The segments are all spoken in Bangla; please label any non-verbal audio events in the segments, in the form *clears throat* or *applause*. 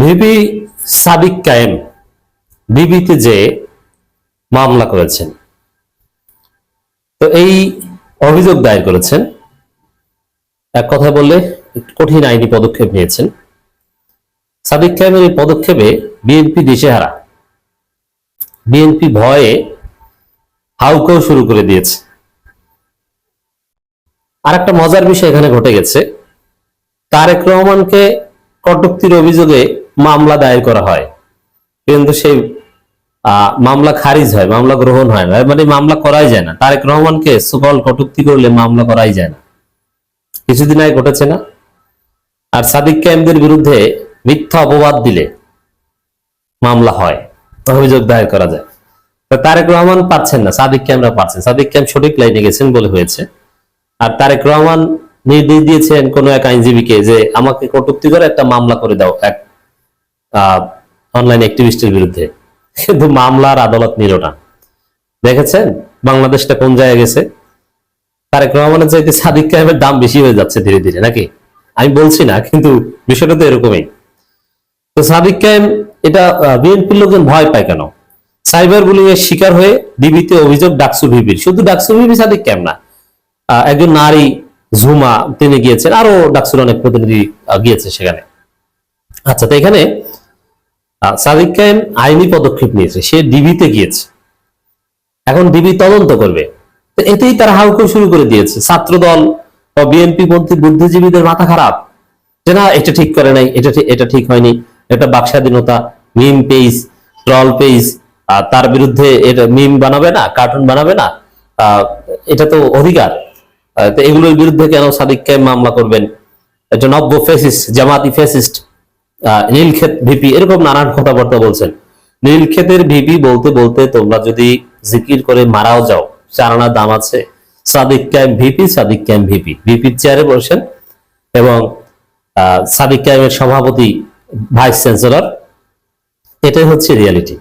ভিপি সাদিক কায়েম, বিবিতে যে মামলা করেছেন। তো এই অভিযোগ দায়ের করেছেন। এক কথা বললে কঠিন আইনি পদক্ষেপ নিয়েছেন। সাদিক কায়েমের এই পদক্ষেপে বিএনপি দিশেহারা, বিএনপি ভয়ে হাউকাও শুরু করে দিয়েছে। আর একটা মজার বিষয় এখানে ঘটে গেছে। তারেক রহমানকে কটুক্তির অভিযোগে মামলা দায়ের করা হয়। কিন্তু সেই মামলা খারিজ হয়, মামলা গ্রহণ হয় না। মানে মামলা করাই যায় না। তারেক রহমানকে সুকল কটুক্তি করলে মামলা করাই যায় না। কিছুদিন আগে ঘটেছে না? আর সাদিক ক্যাম্পদের বিরুদ্ধে মিথ্যা অপবাদ দিলে মামলা হয়, অভিযোগ দায়ের করা যায়। তারেক রহমান পাচ্ছেন না, সাদিক ক্যামরা পাচ্ছেন। সাদিক ক্যাম্প সঠিক লাইনে গেছেন বলে হয়েছে। আর তারেক রহমান নির্দেশ দিয়েছেন কোন এক আইনজীবীকে যে আমাকে কটুক্তি করে একটা মামলা করে দাও, এক অনলাইন অ্যাক্টিভিস্টের বিরুদ্ধে। কিন্তু মামলার আদালত নিল না। দেখেছেন? বাংলাদেশটা কোন জায়গায় গেছে? তারেক রহমানের চাইতে সাদিক কায়েমের দাম বেশি হয়ে যাচ্ছে ধীরে ধীরে, নাকি? আমি বলছি না, কিন্তু বিষয়টা তো এরকমই। তো সাদিক কায়েম এটা বিএনপির লোকজন ভয় পায় কেন? সাইবার বুলিং এর শিকার হয়ে ডিবিতে অভিযোগ ডাকসু ভিবির শুধু ডাকসু ভিবি সাদিক ক্যাম না একজন নারী ঝুমা, তিনি গিয়েছেন, আরও ডাকসুর অনেক প্রতিনিধি গিয়েছে সেখানে। আচ্ছা তো এখানে সাদিক কায়েম আইনি পদক্ষেপ নিয়েছে। সে ডিবিতে গিয়েছে। এখন ডিবি তদন্ত করবে। এতেই তারা হাউকো শুরু করে দিয়েছে। ছাত্র দল ও বিএনপি পন্থী বুদ্ধিজীবীদের মাথা খারাপ। যে না, এটা ঠিক করে নাই, এটা এটা ঠিক হয়নি। এটা বাক স্বাধীনতা, মিম পেজ ট্রল পেজ তার বিরুদ্ধে এটা মিম বানাবে না, কার্টুন বানাবে না। এটা তো অধিকার। এগুলোর বিরুদ্ধে কেন সাদিক কায়েম মামলা করবেন? এটা নব্য ফেসিস্ট জামাতি ফেসিস্ট নীলক্ষেত ভিপি এরকম নানান কথাবার্তা বলছেন। নীলক্ষেতের ভিপি বলতে বলতে তোমরা যদি জিকির করে মারাও যাও চারানা দাম আছে, সাদিক ক্যাম ভিপি, সাদিক ক্যাম ভিপি। ভিপির চেয়ারে বসেন এবং সাদিক ক্যামের সভাপতি ভাইস চ্যান্সেলর এটাই হচ্ছে রিয়ালিটি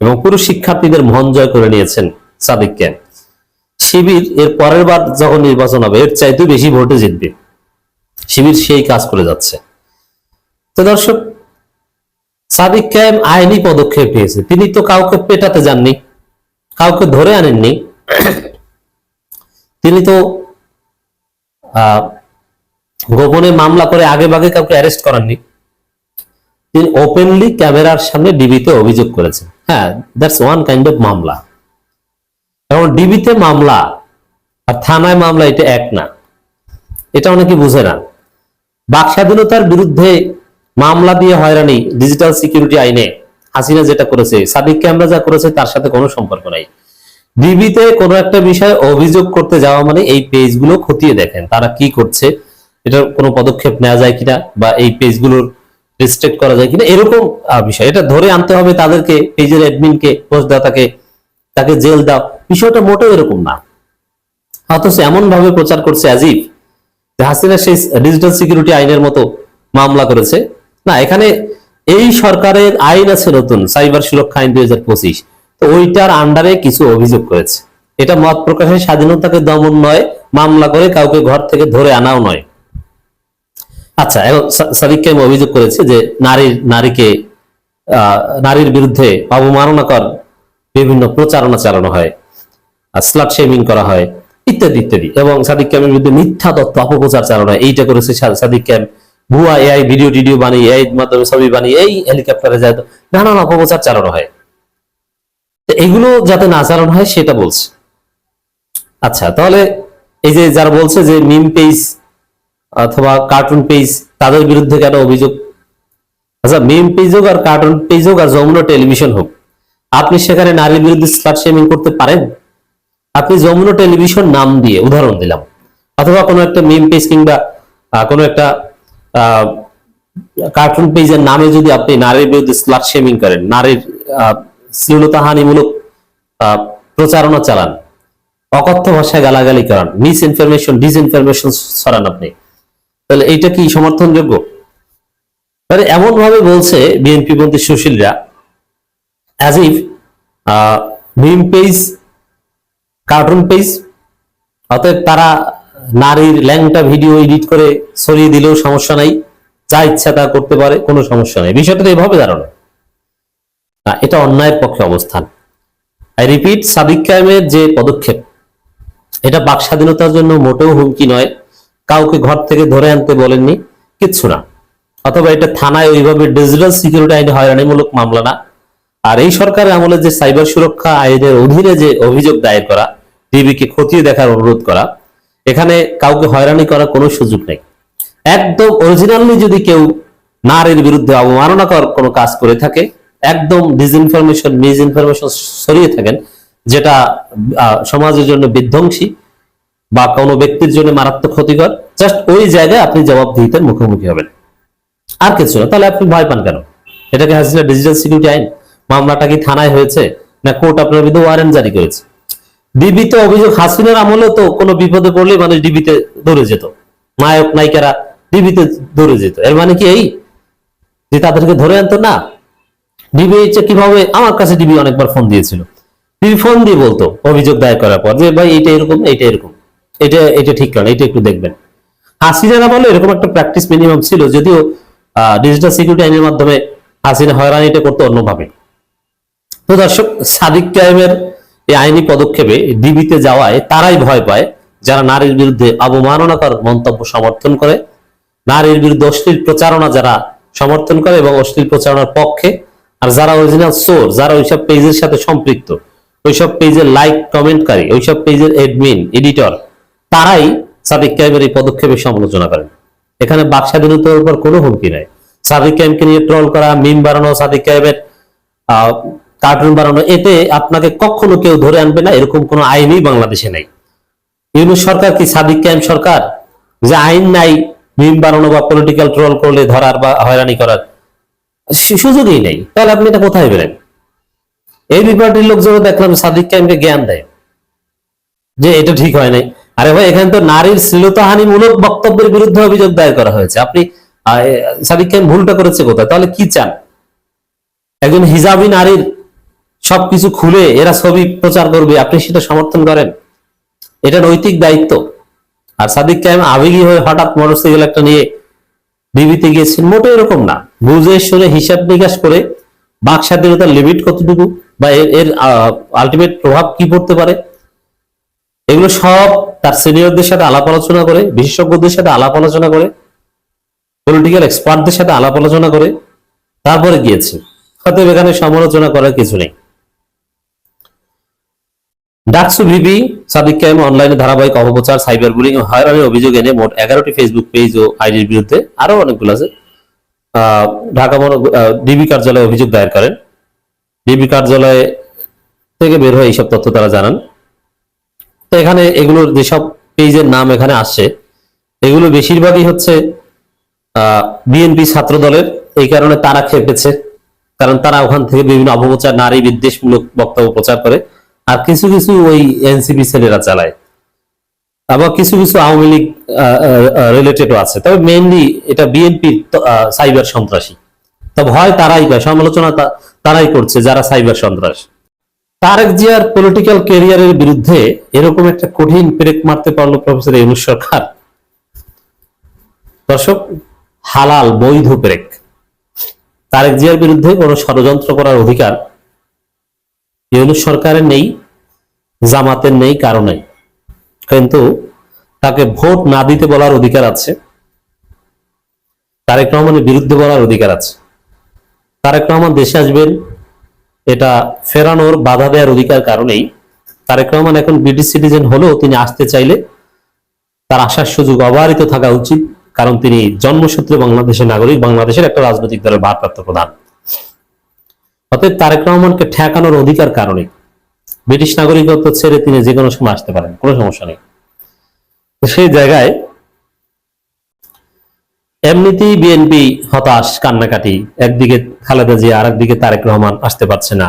এবং পুরো শিক্ষার্থীদের মন জয় করে নিয়েছেন সাদিক ক্যাম শিবির এর পরের বার যখন নির্বাচন হবে, এর চাইতে বেশি ভোটে জিতবে। শিবির সেই কাজ করে যাচ্ছে। তো দর্শক, সাদিক কায়েম আইনি পদক্ষেপ নিয়েছে। তিনি তো কাউকে পেটাতে যাননি, কাউকে ধরে আনেননি। তিনি তো গোপনে মামলা করে আগে ভাগে কাউকে অ্যারেস্ট করাননি। তিনি ওপেনলি ক্যামেরার সামনে ডিবিতে অভিযোগ করেছেন। হ্যাঁ দ্যাটস ওয়ান কাইন্ড অফ মামলা। এখন ডিবিতে মামলা আর থানায় মামলা এটা এক না। এটা অনেকে বুঝে না। বাক স্বাধীনতার বিরুদ্ধে মামলা দিয়ে হয়রানি ডিজিটাল সিকিউরিটি আইনে হাসিনা যেটা করেছে, সাদিক ক্যামরা যা করেছে তার সাথে কোনো সম্পর্ক নাই। ডিবিতে কোনো একটা বিষয়ে অভিযোগ করতে যাওয়া মানে এই পেজগুলো খতিয়ে দেখেন, তারা কি করছে, এটার কোনো পদক্ষেপ নেওয়া যায় কিনা বা এই পেজগুলোর রেস্ট্রিক্ট করা যায় কিনা, এরকম বিষয়। এটা ধরে আনতে হবে তাদেরকে, পেজের অ্যাডমিনকে পোস্টদাতাকে তাকে জেল দাও। বিষয়টা মোটেও এরকম না। অথচ এমন ভাবে প্রচার করছে আজিব হাসিনা সেই ডিজিটাল সিকিউরিটি আইনের মতো মামলা করেছে। না, এখানে এই সরকারের আইন আছে নতুন, সাইবার সুরক্ষা আইন দুই হাজার পঁচিশ। তো ওইটার আন্ডারে কিছু অভিযোগ করেছে। এটা মত প্রকাশের স্বাধীনতাকে দমন নয়, মামলা করে কাউকে ঘর থেকে ধরে আনাও নয়। আচ্ছা এখন সা- সাদিক কাইম অভিযোগ করেছে যে নারীর, নারীকে নারীর বিরুদ্ধে অবমাননাকর বিভিন্ন প্রচারণা চালানো হয় স্লাট শেমিং করা হয়, ইত্যাদি ইত্যাদি। এবং সাদিক ক্যামের বিরুদ্ধে মিথ্যা তথ্য, অপপ্রচার চালানো হয়, এইটা করেছে সাদিক ক্যাম ভুয়া এআই ভিডিও টিডিও বানিয়ে এআই মাধ্যমে ছবি বানিয়ে, এই হেলিকপ্টারে যায় নানান অপপ্রচার চালানো হয়। এগুলো যাতে না চালানো হয়, সেটা বলছে। আচ্ছা তাহলে এই যে যারা বলছে যে মিম পেজ অথবা কার্টুন পেজ তাদের বিরুদ্ধে কেন অভিযোগ? আচ্ছা মিম পেজ হোক আর কার্টুন পেজ হোক আর যমুনা টেলিভিশন হোক, আপনি সেখানে নারীর বিরুদ্ধে স্লাট শেমিং করতে পারেন? আপনি যমুনা টেলিভিশন নাম দিয়ে উদাহরণ দিলাম। অথবা কোনো একটা মিম পেজ কিংবা কোনো একটা কার্টুন পেজের নামে যদি আপনি নারীর বিরুদ্ধে স্লাট শেমিং করেন, নারীর শ্লীলতাহানিমূলক প্রচারণা চালান, অকথ্য ভাষায় গালাগালি করান মিস ইনফরমেশন ডিস ইনফরমেশন ছড়ান আপনি, তাহলে এইটা কি সমর্থনযোগ্য? তাহলে এমন ভাবে বলছে বিএনপি পন্থী সুশীলরা as if meme page cartoon page অতএব তারা নারীর ল্যাংটা ভিডিও এডিট করে ছড়িয়ে দিলেও সমস্যা নাই। যা ইচ্ছা তা করতে পারে, কোনো সমস্যা নেই। বিষয়টা তো এভাবে দাঁড়ানো না, এটা অন্যায়ের পক্ষে অবস্থান। আই রিপিট সাদিক কায়েমের যে পদক্ষেপ, এটা বাক স্বাধীনতার জন্য মোটেও হুমকি নয়। কাউকে ঘর থেকে ধরে আনতে বলেননি, কিচ্ছু না। অথবা এটা থানায় ওইভাবে ডিজিটাল সিকিউরিটি আইনে হয়রানিমূলক মামলা না। আর এই সরকারের আমলে যে সাইবার সুরক্ষা আইনের অধীনে যে অভিযোগ দায়ের করা, ডিবিকে খতিয়ে দেখার অনুরোধ করা এখানে কাউকে হয়রানি করার কোনো সুযোগ নেই। একদম অরিজিনালি যদি কেউ নারীর বিরুদ্ধে অবমাননাকর কোনো কাজ করে থাকে, একদম ডিসইনফরমেশন মিস ইনফরমেশন ছড়িয়ে থাকেন, যেটা সমাজের জন্য বিধ্বংসী বা কোনো ব্যক্তির জন্য মারাত্মক ক্ষতিকর জাস্ট ওই জায়গায় আপনি জবাব জবাবদিহিতার মুখোমুখি হবেন। আর কিছু না, তাহলে আপনি ভয় পান কেন? এটাকে হাসিনা ডিজিটাল সিকিউরিটি আইন, মামলাটা কি থানায় হয়েছে, না কোর্ট আপনার বিরুদ্ধে ওয়ারেন্ট জারি করেছে? ডিবিতে অভিযোগ হাসিনার আমলেও তো কোনো বিপদে পড়লে মানুষ ডিবিতে দৌড়ে যেত। নায়ক, নায়িকারা ডিবিতে দৌড়ে যেত। এর মানে কি এই? যে তাদেরকে ধরে আনতো না। ডিবি কীভাবে? আমার কাছে ডিবি অনেকবার ফোন দিয়েছিল। ডিবি ফোন দিয়ে বলতো, অভিযোগ দায়ের করার পর যে, ভাই এটা এরকম এটা এরকম। এটা এটা ঠিক না, এটা একটু দেখবেন। হাসিনার আমলে এরকম একটা প্র্যাকটিস মিনিমাম ছিল, যদিও ডিজিটাল সিকিউরিটি আইনের মাধ্যমে হাসিনা হয়রানিটা করতো অন্যভাবে। তো দর্শক, সাদিক কায়েমের এই আইনি পদক্ষেপে ডিবিতে যাওয়ায় তারাই ভয় পায় যারা নারীর বিরুদ্ধে অবমাননাকর মন্তব্য সমর্থন করে। নারীর বিরুদ্ধে অশ্লীল প্রচারণা যারা সমর্থন করে এবং অশ্লীল প্রচারণার পক্ষে আর যারা অরিজিনাল সোর যারা ওইসব পেজের সাথে সম্পৃক্ত ওইসব পেজের লাইক কমেন্টকারী ওইসব পেজের এডমিন এডিটর তারাই সাদিক কায়েমের এই পদক্ষেপের সমালোচনা করেন। এখানে বাক স্বাধীনতার উপর কোনো হুমকি নাই। সাদিক কায়েমকে নিয়ে ট্রল করা মিম বানানো সাদিক কায়েমের আহ, কার্টুন বানানো, এতে আপনাকে কখনো কেউ ধরে আনবে না, এরকম কোনো আইনই বাংলাদেশে নেই। ইউনুস সরকার কি সাদিক কায়েম সরকার? যে আইন নাই, মিম বানানো বা পলিটিক্যাল ট্রল করলে ধরার বা হয়রানি করার সুযোগই নেই। তাহলে আপনি এটা কোথায় পেলেন? এই বিপার্টির লোকজনও দেখলাম সাদিক কায়েমকে জ্ঞান দেয়। যে এটা ঠিক হয় নাই। আরে ভাই, এখানে তো নারীর শ্লীলতাহানিমূলক বক্তব্যের বিরুদ্ধে অভিযোগ দায়ের করা হয়েছে। আপনি সাদিক কায়েম ভুলটা করেছে কোথায়? তাহলে কি চান? একজন হিজাবি নারীর সবকিছু খুলে এরা ছবি প্রচার করবে। আপনি সেটা সমর্থন করেন? এটা নৈতিক দায়িত্ব। আর সাদিক কায়েম আবেগী হয়ে হঠাৎ মোটরসাইকেল একটা নিয়ে বিবিতে গিয়েছেন মোটে এরকম না। বুঝে শুনে হিসাব নিকাশ করে বাক স্বাধীনতার লিমিট কতটুকু বা এর- এর আলটিমেট প্রভাব কি পড়তে পারে? এগুলো সব তার সিনিয়রদের সাথে আলাপ আলোচনা করে, বিশেষজ্ঞদের সাথে আলাপ আলোচনা করে পলিটিক্যাল এক্সপার্টদের সাথে আলাপ আলোচনা করে, তারপরে গিয়েছে। হয়তো এখানে সমালোচনা করার কিছু নেই। ডাকসু ভিপি সাদিক কায়েম অনলাইনে ধারাবাহিক অপপ্রচার সাইবার বুলিং ও হয়রানির অভিযোগ এনে মোট এগারোটি ফেসবুক পেজ ও আইডির বিরুদ্ধে আরও অনেকগুলো আছে। ঢাকা ডিবি কার্যালয়ে অভিযোগ দায়ের করেন। ডিবি কার্যালয়ে থেকে বের হয়ে এইসব তথ্য তারা জানান। তো এখানে এগুলোর যেসব পেজের নাম এখানে আসছে, এগুলো বেশিরভাগই হচ্ছে বিএনপি ছাত্র দলের এই কারণে তারা খেপেছে কারণ তারা ওখান থেকে বিভিন্ন অপপ্রচার, নারী বিদ্বেষমূলক বক্তব্য প্রচার করে। আর কিছু কিছু ওই এনসিপি ছেলেরা চালায়। আবার কিছু কিছু আওয়ামী লীগ রিলেটেডও আছে। তবে মেইনলি এটা বিএনপি সাইবার সন্ত্রাসী। তো ভয় তারাই পায় সমালোচনা তারাই করছে যারা সাইবার সন্ত্রাস। তারেক জিয়ার পলিটিক্যাল ক্যারিয়ারের বিরুদ্ধে এরকম একটা কঠিন পেরেক মারতে পারল প্রফেসর ইউনুস সরকার। দর্শক, হালাল বৈধ পেরেক তারেক জিয়ার বিরুদ্ধে কোনো ষড়যন্ত্র করার অধিকার ইউনুস সরকারের নেই, জামাতের নেই, কারও নেই। কিন্তু তাকে ভোট না দিতে বলার অধিকার আছে, তারেক রহমানের বিরুদ্ধে বলার অধিকার আছে। তারেক রহমান দেশে আসবেন, এটা ফেরানোর বাধা দেওয়ার অধিকার কারণেই তারেক রহমান এখন ব্রিটিশ সিটিজেন হলেও তিনি আসতে চাইলে তার আসার সুযোগ অবারিত থাকা উচিত, কারণ তিনি জন্মসূত্রে বাংলাদেশের নাগরিক, বাংলাদেশের একটা রাজনৈতিক দলের ভারপ্রাপ্ত প্রধান। অতএব তারেক রহমানকে ঠেকানোর অধিকার কারণে ব্রিটিশ নাগরিকত্ব ছেড়ে তিনি যে কোনো সময় আসতে পারেন, কোনো সমস্যা নেই। সেই জায়গায় এমনিতেই বিএনপি হতাশ, কান্নাকাটি, একদিকে খালেদা জিয়া আর একদিকে তারেক রহমান আসতে পারছে না।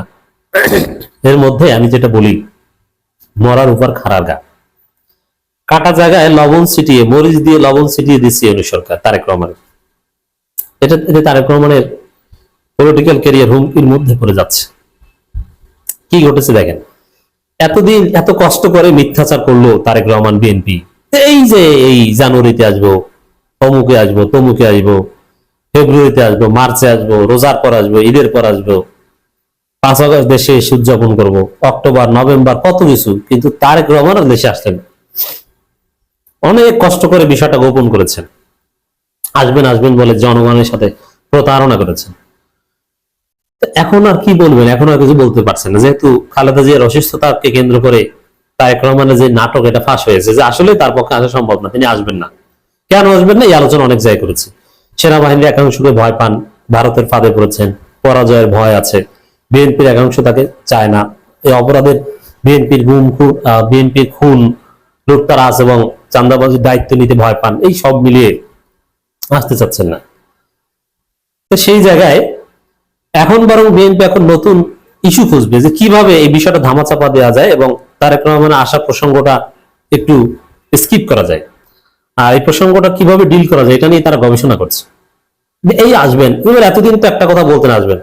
এর মধ্যে আমি যেটা বলি, মরার উপর খারার গা। কাটা জায়গায় লবণ ছিটিয়ে, মরিচ দিয়ে লবণ ছিটিয়ে দিচ্ছে ইউনিট সরকার, তারেক রহমানের। এটা তারেক রহমানের পলিটিক্যাল ক্যারিয়ার হুমকির মধ্যে পড়ে যাচ্ছে। কি ঘটেছে দেখেন? এতদিন এত কষ্ট করে মিথ্যাচার করল তারেক রহমান বিএনপি এই যে এই জানুয়ারিতে আসব অমুকে আসব, তমুকে আসব, ফেব্রুয়ারিতে আসব, মার্চে আসব, রোজার পর আসব, ঈদের পর আসব, পাঁচ আগস্ট দেশে এসে উদযাপন করব, অক্টোবর, নভেম্বর, কত কিছু, কিন্তু তারেক রহমান দেশে আসলেন না। অনেক কষ্ট করে বিষয়টা গোপন করেছেন। আসবেন আসবেন বলে জনগণের সাথে প্রতারণা করেছেন। এখন আর কি বলবেন? এখন আর কিছু বলতে পারছেন না। যেহেতু খালেদা জিয়ার অসুস্থতাকে কেন্দ্র করে তারেক রহমানের যে নাটক, এটা ফাঁস হয়েছে, যে আসলে তার পক্ষে আসা সম্ভব না, তিনি আসবেন না। কেন আসবেন না? এই আলোচনা অনেক জায়গায় করেছে। সেনাবাহিনীর একাংশকে ভয় পান, ভারতের ফাঁদে পড়েছেন, পরাজয়ের ভয় আছে। বিএনপির একাংশ তাকে চায় না। এই অপরাধের বিএনপির গুম বিএনপির খুন, লুটতারাজ এবং চান্দাবাজির দায়িত্ব নিতে ভয় পান, এই সব মিলিয়ে আসতে চাচ্ছেন না। তো সেই জায়গায় এখন বরং বিএনপি এখন নতুন ইস্যু খুঁজবে যে কীভাবে এই বিষয়টা ধামাচাপা দেওয়া যায় এবং তারেক রহমানের আসা প্রসঙ্গটা একটু স্কিপ করা যায়। আর এই প্রসঙ্গটা কীভাবে ডিল করা যায় এটা নিয়ে তারা গবেষণা করছে। এই আসবেন, এবার এতদিন তো একটা কথা বলতেন আসবেন।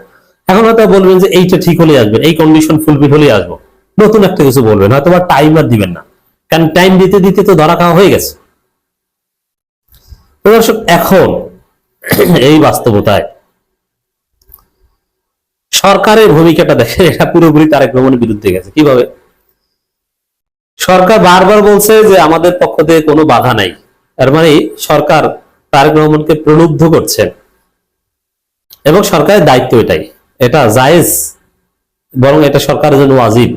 এখন হয়তো বলবেন যে এইটা ঠিক হলেই আসবেন এই কন্ডিশন ফুলফিল হলেই আসব। নতুন একটা কিছু বলবেন, হয়তো বা টাইম আর দিবেন না। কারণ টাইম দিতে দিতে তো ধরা খাওয়া হয়ে গেছে। দর্শক, এখন এই বাস্তবতায় সরকারের ভূমিকাটা দেখে এটা পুরোপুরি তারেক রহমানের বিরুদ্ধে গেছে। কীভাবে? সরকার বারবার বলছে যে আমাদের পক্ষ থেকে কোনো বাধা নাই। তার মানে সরকার তারেক রহমানকে প্রলুব্ধ করছেন এবং সরকারের দায়িত্ব এটাই। এটা জায়েজ, বরং এটা সরকারের জন্য ওয়াজিব।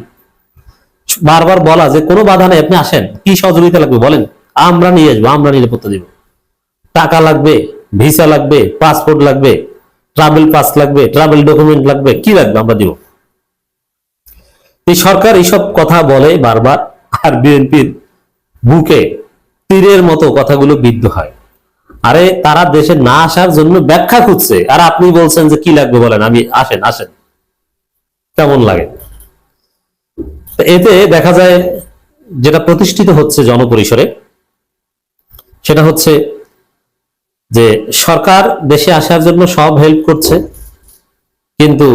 বারবার বলা যে কোনো বাধা নেই, আপনি আসেন। কি সহযোগিতা লাগবে বলেন? আমরা নিয়ে আসব, আমরা নিরাপত্তা দিব। টাকা লাগবে, ভিসা লাগবে, পাসপোর্ট লাগবে ট্রাভেল পাস লাগবে ট্রাভেল ডকুমেন্ট লাগবে, কি লাগবে আমরা দিব? এই সরকার এইসব কথা বলে বারবার, আর বিএনপির বুকে তীরের মতো কথাগুলো বিদ্ধ হয়। আরে তারা দেশে না আসার জন্য ব্যাখ্যা খুঁজছে, আর আপনি বলছেন যে কি লাগবে বলেন, আমি আসেন আসেন। কেমন লাগে? এতে দেখা যায়, যেটা প্রতিষ্ঠিত হচ্ছে জনপরিসরে, সেটা হচ্ছে যে সরকার দেশে আসার জন্য সব হেল্প করছে, কিন্তু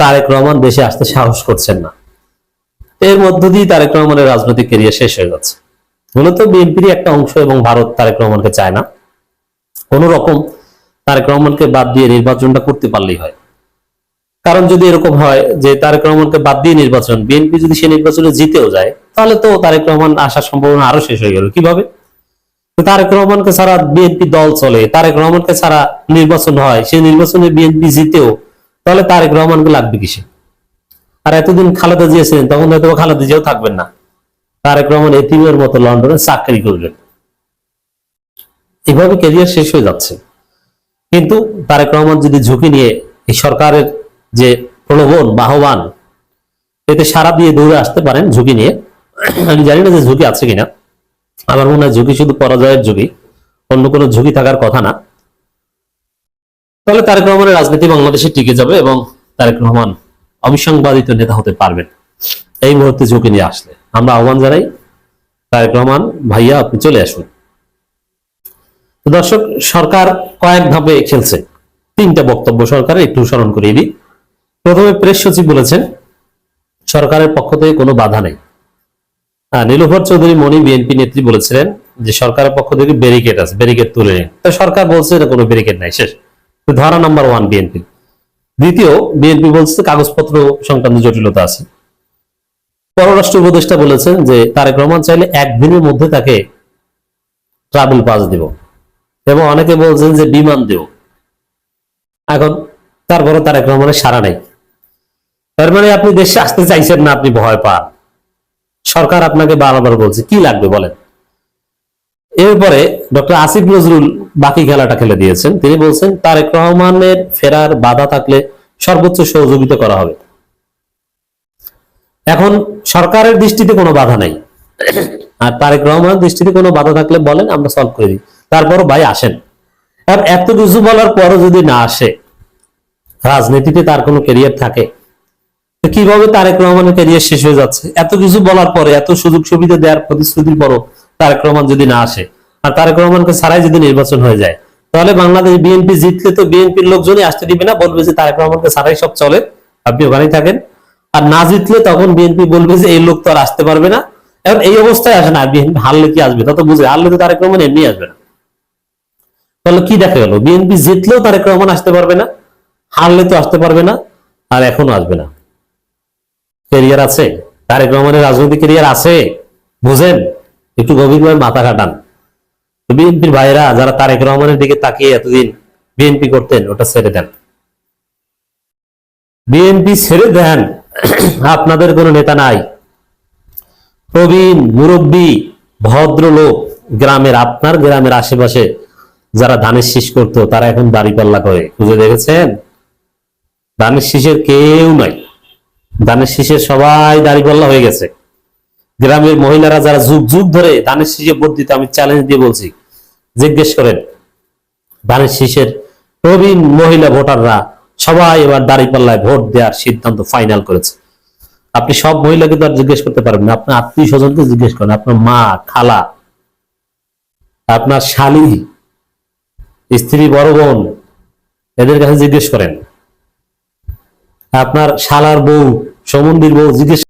তারেক রহমান দেশে আসতে সাহস করছেন না। এর মধ্য দিয়ে তারেক রহমানের রাজনৈতিক কেরিয়ার শেষ হয়ে যাচ্ছে মূলত বিএনপির একটা অংশ এবং ভারত তারেক রহমানকে চায় না। কোন রকম তারেক রহমানকে বাদ দিয়ে নির্বাচনটা করতে পারলেই হয়। কারণ যদি এরকম হয় যে তারেক রহমানকে বাদ দিয়ে নির্বাচন, বিএনপি যদি সে নির্বাচনে জিতেও যায়, তাহলে তো তারেক রহমান আসার সম্ভাবনা আরও শেষ হয়ে গেল। কীভাবে? তারেক রহমানকে ছাড়া বিএনপি দল চলে, তারেক রহমানকে ছাড়া নির্বাচন হয়, সেই নির্বাচনে বিএনপি জিতেও, তাহলে তারেক রহমানকে লাগবে কিসে? আর এতদিন খালেদা জিয়া ছিলেন, তখন হয়তো খালেদা জিয়াও থাকবেন না। তারেক রহমান এতিমের মতো লন্ডনে চাকরি করবেন। এভাবে ক্যারিয়ার শেষ হয়ে যাচ্ছে। কিন্তু তারেক রহমান যদি ঝুঁকি নিয়ে এই সরকারের যে প্রলোভন, বাহবান, এতে সারা দিয়ে দৌড়ে আসতে পারেন ঝুঁকি নিয়ে। আমি জানি না যে ঝুঁকি আছে কিনা। আমার মনে হয় ঝুঁকি শুধু পরাজয়ের ঝুঁকি, অন্য কোনো ঝুঁকি থাকার কথা না। তাহলে তারেক রহমানের রাজনীতি বাংলাদেশে টিকে যাবে এবং তারেক রহমান অবিসংবাদিত নেতা হতে পারবেন। এই মুহূর্তে ঝুঁকি নিয়ে আসলে। আমরা আহ্বান জানাই, তারেক রহমান ভাইয়া, আপনি চলে আসুন। দর্শক, সরকার কয়েক ধাপে খেলছে। তিনটা বক্তব্য সরকারের একটু স্মরণ করিয়ে দিই। প্রথমে প্রেস সচিব বলেছেন, সরকারের পক্ষ থেকে কোনো বাধা নেই। নীলুফার চৌধুরী মনি বিএনপি নেত্রী বলেছিলেন যে সরকারের পক্ষ থেকে ব্যারিকেড আছে ব্যারিকেড তুলে নিন সরকার বলছে যে কোনো ব্যারিকেড নাই, শেষ। ধারা নাম্বার ওয়ান বিএনপি। দ্বিতীয়, বিএনপি বলছে কাগজপত্র সংক্রান্ত জটিলতা আছে। পররাষ্ট্র উপদেষ্টা বলেছেন যে তারেক রহমান চাইলে একদিনের মধ্যে তাকে ট্রাভেল পাস দিব। এবং অনেকে বলছেন যে বিমান দেব এখন তারপরে তারেক রহমানের সারা নেই। তার মানে আপনি দেশে আসতে চাইছেন না, আপনি ভয় পান। সরকার আপনাকে বারবার বলছে, কি লাগবে বলেন? এরপরে ডক্টর আসিফ নজরুল বাকি খেলাটা খেলে দিয়েছেন। তিনি বলছেন, তারেক রহমানের ফেরার বাধা থাকলে সর্বোচ্চ সহযোগিতা করা হবে। এখন সরকারের দৃষ্টিতে কোনো বাধা নাই। আর তারেক রহমানের দৃষ্টিতে কোনো বাধা থাকলে বলেন, আমরা সলভ করে দিই। তারপরও ভাই আসেন। এত কিছু বলার পরও যদি না আসে, রাজনীতিতে তার কোনো ক্যারিয়ার থাকে কীভাবে তারেক রহমানের ক্যারিয়ার শেষ হয়ে যাচ্ছে? এত কিছু বলার পরে, এত সুযোগ সুবিধা দেওয়ার প্রতিশ্রুতির পরও তারেক রহমান যদি না আসে, আর তারেক রহমানকে ছাড়াই যদি নির্বাচন হয়ে যায়, তাহলে বাংলাদেশ বিএনপি জিতলে তো বিএনপির লোকজনই আসতে দিবে না, বলবে যে তারেক রহমানকে ছাড়াই সব চলে, আপনি ওখানেই থাকেন। আর না জিতলে তখন বিএনপি বলবে যে এই লোক তো আর আসতে পারবে না। এখন এই অবস্থায় আসে না বিএনপি হারলে কি আসবে? তা তো বুঝে, হারলে তো তারেক রহমান এমনি আসবে না। তাহলে কি দেখা গেল? বিএনপি জিতলেও তারেক রহমান আসতে পারবে না, হারলে তো আসতে পারবে না, আর এখনও আসবে না। কেরিয়ার আছে, তারেক রহমানের রাজনৈতিক কেরিয়ার আছে, বুঝেন? একটু গভীরভাবে মাথা কাটান বিএনপির ভাইরা যারা তারেক রহমানের দিকে তাকিয়ে এতদিন বিএনপি করতেন, ওটা ছেড়ে দেন। বিএনপি ছেড়ে দেন, *clears throat* আপনাদের কোনো নেতা নাই। প্রবীণ মুরব্বী, ভদ্রলোক, গ্রামের, আপনার গ্রামের আশেপাশে যারা ধানের শীষ করতো, তারা এখন দাড়িপাল্লা করে। খুঁজে দেখেছেন? ধানের শীষের কেউ নাই। ধানের শীষের সবাই দাড়িপাল্লা হয়ে গেছে। গ্রামের মহিলারা যারা যুগ যুগ ধরে ধানের শীষে ভোট দিতে, আমি চ্যালেঞ্জ দিয়ে বলছি, জিজ্ঞেস করেন ধানের শীষের প্রবীণ মহিলা ভোটাররা সবাই এবার দাড়িপাল্লায় ভোট দেওয়ার সিদ্ধান্ত ফাইনাল করেছে। আপনি সব মহিলাকে তো আর জিজ্ঞেস করতে পারবেন না, আপনার আত্মীয় স্বজনকে জিজ্ঞেস করেন, আপনার মা, খালা, আপনার শালি, স্ত্রী, বড় বোন, এদের কাছে জিজ্ঞেস করেন, আপনার শালার বউ সমন্দির বউ জিজ্ঞেস